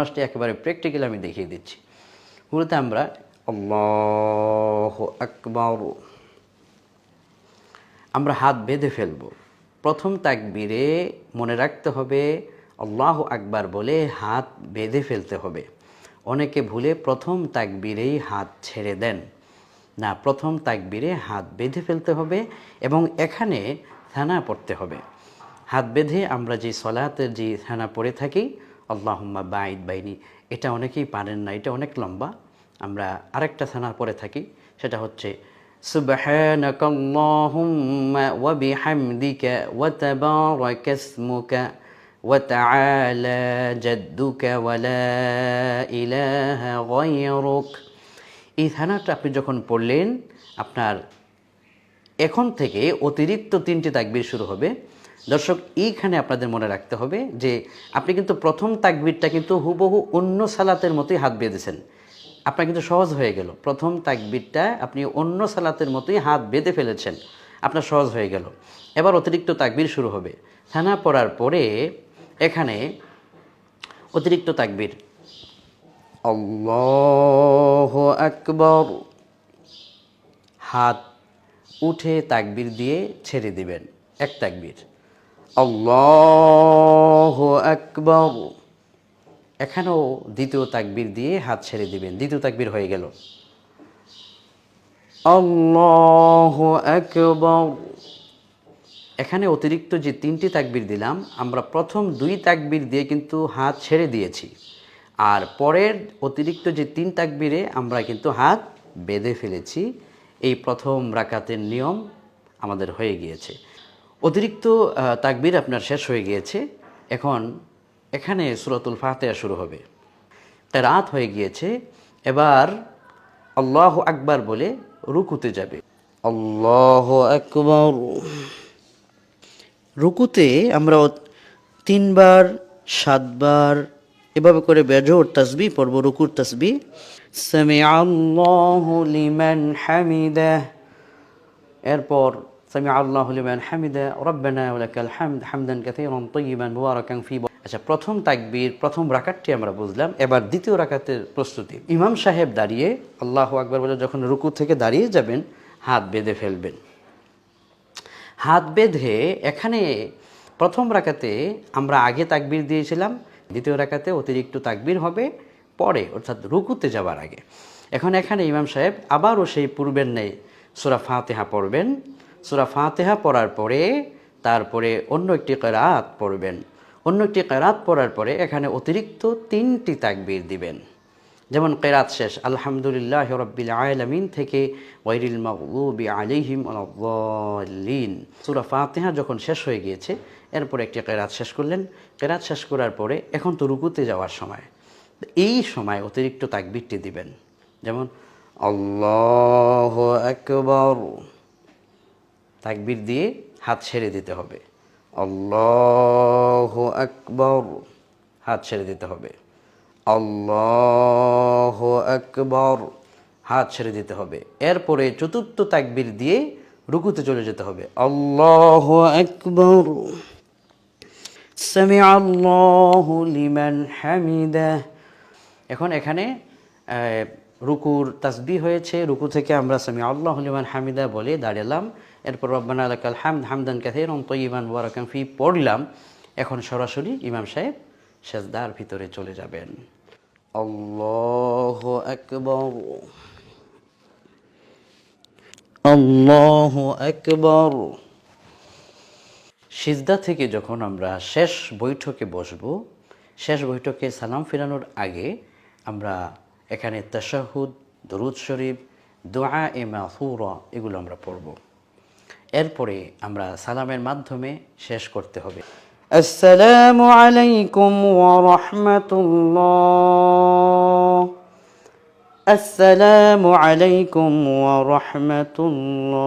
পাঁচটি একেবারে প্র্যাকটিক্যাল আমি দেখিয়ে দিচ্ছি। শুরুতে আমরা আল্লাহ আকবর। আমরা হাত বেঁধে ফেলব। প্রথম তাকবীরে মনে রাখতে হবে, আল্লাহ আকবার বলে হাত বেঁধে ফেলতে হবে। অনেকে ভুলে প্রথম তাকবীরেই হাত ছেড়ে দেন। না, প্রথম তাকবীরে হাত বেঁধে ফেলতে হবে এবং এখানে থানা পড়তে হবে। হাত বেঁধে আমরা যে সলাতের যে থানা পড়ে থাকি আল্লাহুম্মা বাইদ বাইনি এটা অনেকেই পারেন না এটা অনেক লম্বা আমরা আরেকটা থানা পড়ে থাকি সেটা হচ্ছে سبحانك اللهم وبحمدك وتبارك اسمك وتعالى جدك ولا إله غيرك এই থানাটা আপনি যখন পড়লেন আপনার এখন থেকে অতিরিক্ত তিনটি তাকবির শুরু হবে দর্শক, এইখানে আপনাদের মনে রাখতে হবে যে আপনি কিন্তু প্রথম তাকবিরটা কিন্তু হুবহু অন্য সালাতের মতোই হাত বেঁধেছেন। আপনার কিন্তু সহজ হয়ে গেল। প্রথম তাকবিরটা আপনি অন্য সালাতের মতোই হাত বেঁধে ফেলেছেন। আপনার সহজ হয়ে গেল। এবার অতিরিক্ত তাকবির শুরু হবে। থানা পড়ার পরে এখানে অতিরিক্ত তাকবির। আকবর। হাত উঠে তাকবির দিয়ে ছেড়ে দিবেন। এক তাকবির। আল্লাহ আকবর। এখানেও দ্বিতীয় তাকবির দিয়ে হাত ছেড়ে দিবেন। দ্বিতীয় তাকবির হয়ে গেল। আল্লাহ আকবর। এখানে অতিরিক্ত যে তিনটি তাকবির দিলাম, আমরা প্রথম দুই তাকবির দিয়ে কিন্তু হাত ছেড়ে দিয়েছি। আর পরের অতিরিক্ত যে তিন তাকবিরে আমরা কিন্তু হাত বেঁধে ফেলেছি। এই প্রথম রাকাতের নিয়ম আমাদের হয়ে গিয়েছে। অতিরিক্ত তাকবির আপনার শেষ হয়ে গিয়েছে। এখন এখানে সুরতুল ফাতেহা শুরু হবে। রাত হয়ে গিয়েছে। এবার আল্লাহ আকবার বলে রুকুতে যাবে। আল্লাহ আকবর। রুকুতে আমরা তিনবার সাতবার এভাবে করে বেজোর তসবি পড়ব রুকুর তসবি। সামি আল্লাহ লিমান হামিদাহ। এরপর সামি আল্লাহ লিমান হামিদা রব্বানা ওয়ালাকাল হামদ হামদান কাসীরান তাইয়িবান মুবারাকান ফি আচ্ছা প্রথম তাকবীর, প্রথম রাকাতটি আমরা বুঝলাম। এবার দ্বিতীয় রাকাতের প্রস্তুতি। ইমাম সাহেব দাঁড়িয়ে, আল্লাহু আকবার বলে যখন রুকু থেকে দাঁড়িয়ে যাবেন, হাত বেঁধে ফেলবেন। হাত বেঁধে এখানে প্রথম রাকাতে আমরা আগে তাকবির দিয়েছিলাম, দ্বিতীয় রাকাতে অতিরিক্ত তাকবির হবে, পরে, অর্থাৎ রুকুতে যাওয়ার আগে। এখন এখানে ইমাম সাহেব আবারও সেই পূর্বের নেই সুরা ফাতেহা পড়বেন। সুরা ফাতেহা পড়ার পরে তারপরে অন্য একটি কেরাত পড়বেন। অন্য একটি কেরাত পড়ার পরে এখানে অতিরিক্ত তিনটি তাকবির দিবেন। যেমন কেরাত শেষ, আলহামদুলিল্লাহ রব্বিল আলামিন থেকে ওয়াইরিল মাগলুবি আলাইহিম আলাদ্দাল্লিন সূরা ফাতিহা যখন শেষ হয়ে গিয়েছে, এরপর একটি কেরাত শেষ করলেন। কেরাত শেষ করার পরে এখন তো রুকুতে যাওয়ার সময়। এই সময় অতিরিক্ত তাকবিরটি দিবেন। যেমন, আল্লাহ আকবর তাকবির দিয়ে হাত ছেড়ে দিতে হবে। আল্লাহ আকবর। হাত ছেড়ে দিতে হবে। আল্লাহ আকবর। হাত ছেড়ে দিতে হবে। এরপরে চতুর্থ তাকবির দিয়ে রুকুতে চলে যেতে হবে। আল্লাহ আকবর। সামি আল্লাহ লিমান হামিদা। এখন এখানে রুকুর তাসবি হয়েছে, রুকু থেকে আমরা সামি আল্লাহ লিমান হামিদা বলে দাঁড়ালাম। এরপর রব্বানা আলাকাল হামদ হামদান কাথিরান তৈবান ওয়ারাকান ফি পড়লাম। এখন সরাসরি ইমাম সাহেব সেজদার ভিতরে চলে যাবেন। আল্লাহ আকবর। আল্লাহ আকবর। সিজদা থেকে যখন আমরা শেষ বৈঠকে বসব, শেষ বৈঠকে সালাম ফেরানোর আগে আমরা এখানে তাশাহুদ, দরুদ শরীফ, দোয়া এ মাহুরা এগুলো আমরা পড়ব। এরপরে আমরা সালামের মাধ্যমে শেষ করতে হবে। আসসালামু আলাইকুম ওয়া রাহমাতুল্লাহ। আসসালামু আলাইকুম ওয়া রাহমাতুল্লাহ।